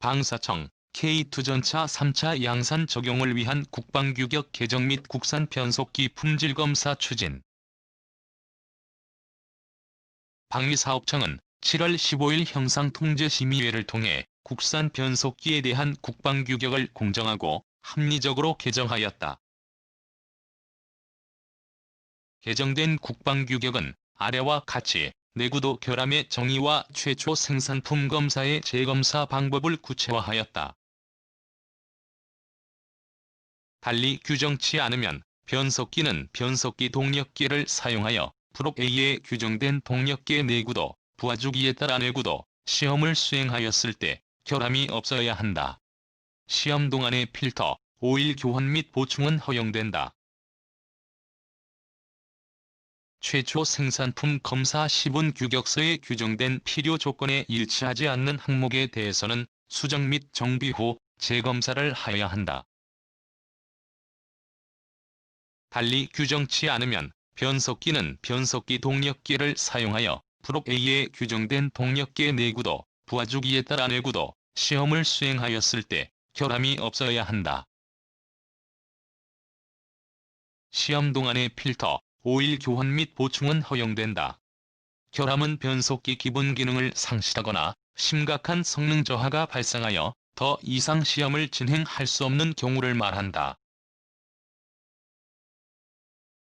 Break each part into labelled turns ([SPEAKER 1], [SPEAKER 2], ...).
[SPEAKER 1] 방사청, K2전차 3차 양산 적용을 위한 국방규격 개정 및 국산 변속기 품질검사 추진 방위사업청은 7월 15일 형상통제심의회를 통해 국산 변속기에 대한 국방규격을 공정하고 합리적으로 개정하였다. 개정된 국방규격은 아래와 같이 내구도 결함의 정의와 최초 생산품 검사의 재검사 방법을 구체화하였다. 달리 규정치 않으면 변속기는 변속기 동력계를 사용하여 프로 A에 규정된 동력계 내구도, 부하주기에 따라 내구도, 시험을 수행하였을 때 결함이 없어야 한다. 시험 동안의 필터, 오일 교환 및 보충은 허용된다. 최초 생산품 검사 시분 규격서에 규정된 필요 조건에 일치하지 않는 항목에 대해서는 수정 및 정비 후 재검사를 하여야 한다. 달리 규정치 않으면 변속기는 변속기 동력계를 사용하여 프로 A에 규정된 동력계 내구도, 부하주기에 따라 내구도, 시험을 수행하였을 때 결함이 없어야 한다. 시험 동안의 필터, 오일 교환 및 보충은 허용된다. 결함은 변속기 기본 기능을 상실하거나 심각한 성능 저하가 발생하여 더 이상 시험을 진행할 수 없는 경우를 말한다.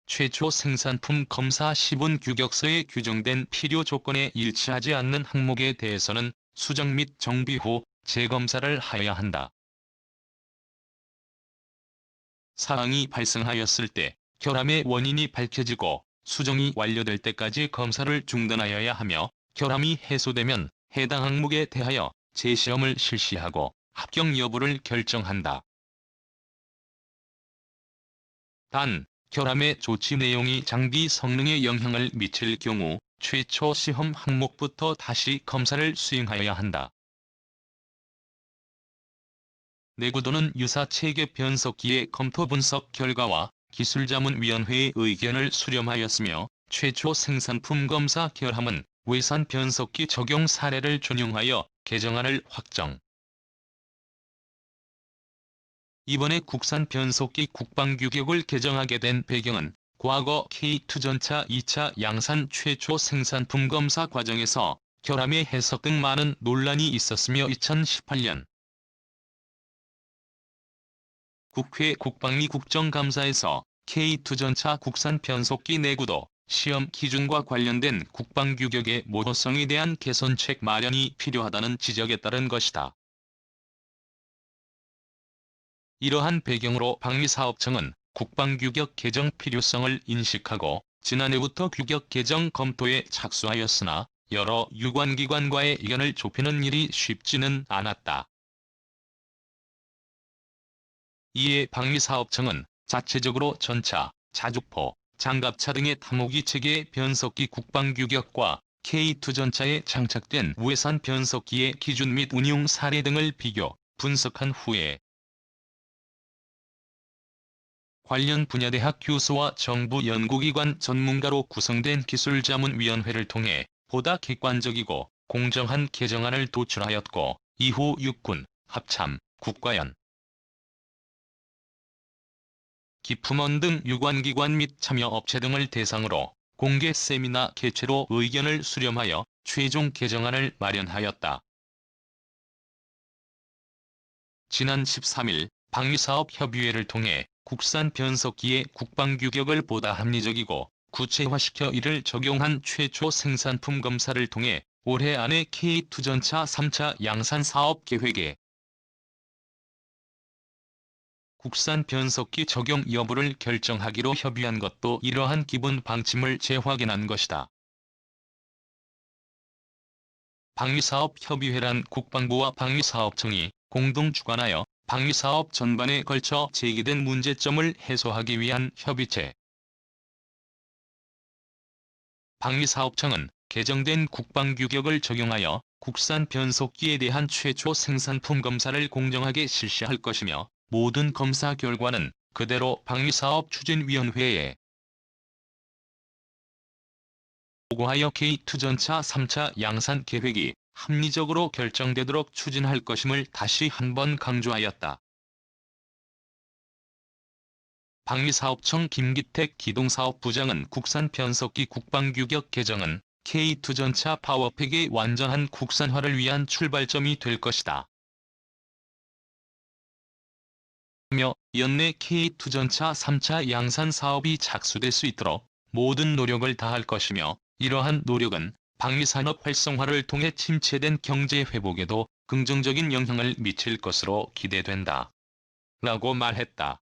[SPEAKER 1] 최초 생산품 검사 시분 규격서에 규정된 필요 조건에 일치하지 않는 항목에 대해서는 수정 및 정비 후 재검사를 하여야 한다. 사항이 발생하였을 때 결함의 원인이 밝혀지고 수정이 완료될 때까지 검사를 중단하여야 하며 결함이 해소되면 해당 항목에 대하여 재시험을 실시하고 합격 여부를 결정한다. 단, 결함의 조치 내용이 장비 성능에 영향을 미칠 경우 최초 시험 항목부터 다시 검사를 수행하여야 한다. 내구도는 유사 체계 변속기의 검토 분석 결과와 기술자문위원회의 의견을 수렴하였으며 최초 생산품 검사 결함은 외산 변속기 적용 사례를 준용하여 개정안을 확정. 이번에 국산 변속기 국방규격을 개정하게 된 배경은 과거 K2전차 2차 양산 최초 생산품 검사 과정에서 결함의 해석 등 많은 논란이 있었으며 2018년 국회 국방위 국정감사에서 K2전차 국산 변속기 내구도 시험 기준과 관련된 국방 규격의 모호성에 대한 개선책 마련이 필요하다는 지적에 따른 것이다. 이러한 배경으로 방위사업청은 국방규격 개정 필요성을 인식하고 지난해부터 규격 개정 검토에 착수하였으나 여러 유관기관과의 의견을 좁히는 일이 쉽지는 않았다. 이에 방위사업청은 자체적으로 전차, 자주포, 장갑차 등의 타모기 체계 변속기 국방규격과 K2 전차에 장착된 우회산 변속기의 기준 및 운용 사례 등을 비교, 분석한 후에 관련 분야 대학 교수와 정부 연구기관 전문가로 구성된 기술자문위원회를 통해 보다 객관적이고 공정한 개정안을 도출하였고 이후 육군, 합참, 국가연, 기품원 등 유관기관 및 참여업체 등을 대상으로 공개 세미나 개최로 의견을 수렴하여 최종 개정안을 마련하였다. 지난 13일 방위사업협의회를 통해 국산 변속기의 국방규격을 보다 합리적이고 구체화시켜 이를 적용한 최초 생산품 검사를 통해 올해 안에 K2전차 3차 양산 사업 계획에 국산 변속기 적용 여부를 결정하기로 협의한 것도 이러한 기본 방침을 재확인한 것이다. 방위사업협의회란 국방부와 방위사업청이 공동 주관하여 방위사업 전반에 걸쳐 제기된 문제점을 해소하기 위한 협의체. 방위사업청은 개정된 국방규격을 적용하여 국산 변속기에 대한 최초 생산품 검사를 공정하게 실시할 것이며 모든 검사 결과는 그대로 방위사업 추진위원회에 보고하여 K2전차 3차 양산 계획이 합리적으로 결정되도록 추진할 것임을 다시 한번 강조하였다. 방위사업청 김기택 기동사업부장은 국산 변속기 국방규격 개정은 K2 전차 파워팩의 완전한 국산화를 위한 출발점이 될 것이다. 며 연내 K2 전차 3차 양산 사업이 착수될 수 있도록 모든 노력을 다할 것이며 이러한 노력은 방위산업 활성화를 통해 침체된 경제 회복에도 긍정적인 영향을 미칠 것으로 기대된다. 라고 말했다.